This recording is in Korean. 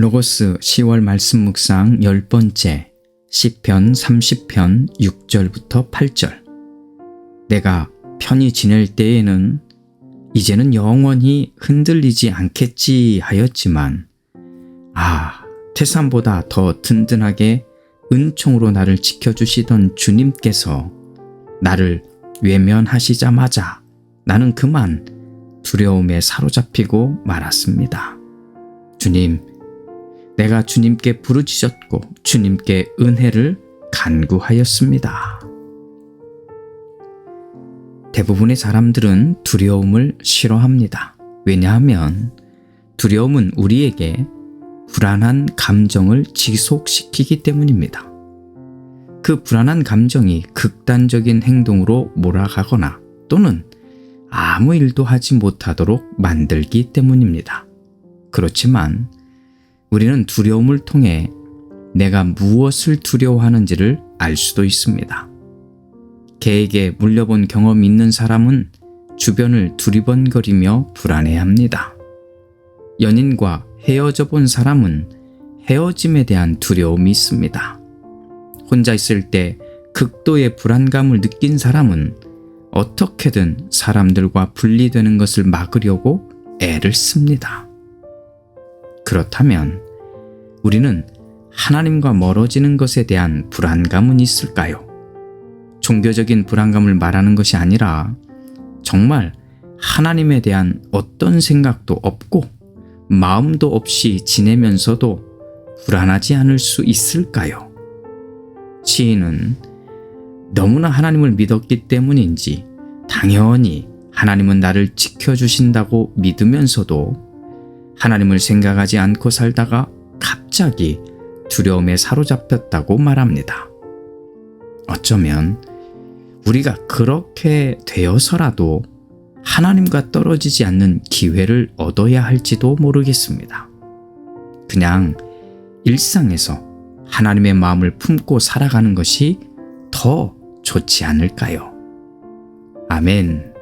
로고스 10월 말씀 묵상 10번째 시편 30편 6절부터 8절 내가 편히 지낼 때에는 이제는 영원히 흔들리지 않겠지 하였지만 아 태산보다 더 든든하게 은총으로 나를 지켜주시던 주님께서 나를 외면하시자마자 나는 그만 두려움에 사로잡히고 말았습니다. 주님, 내가 주님께 부르짖었고 주님께 은혜를 간구하였습니다. 대부분의 사람들은 두려움을 싫어합니다. 왜냐하면 두려움은 우리에게 불안한 감정을 지속시키기 때문입니다. 그 불안한 감정이 극단적인 행동으로 몰아가거나 또는 아무 일도 하지 못하도록 만들기 때문입니다. 그렇지만 우리는 두려움을 통해 내가 무엇을 두려워하는지를 알 수도 있습니다. 개에게 물려본 경험이 있는 사람은 주변을 두리번거리며 불안해합니다. 연인과 헤어져 본 사람은 헤어짐에 대한 두려움이 있습니다. 혼자 있을 때 극도의 불안감을 느낀 사람은 어떻게든 사람들과 분리되는 것을 막으려고 애를 씁니다. 그렇다면 우리는 하나님과 멀어지는 것에 대한 불안감은 있을까요? 종교적인 불안감을 말하는 것이 아니라 정말 하나님에 대한 어떤 생각도 없고 마음도 없이 지내면서도 불안하지 않을 수 있을까요? 시인은 너무나 하나님을 믿었기 때문인지 당연히 하나님은 나를 지켜주신다고 믿으면서도 하나님을 생각하지 않고 살다가 갑자기 두려움에 사로잡혔다고 말합니다. 어쩌면 우리가 그렇게 되어서라도 하나님과 떨어지지 않는 기회를 얻어야 할지도 모르겠습니다. 그냥 일상에서 하나님의 마음을 품고 살아가는 것이 더 좋지 않을까요? 아멘.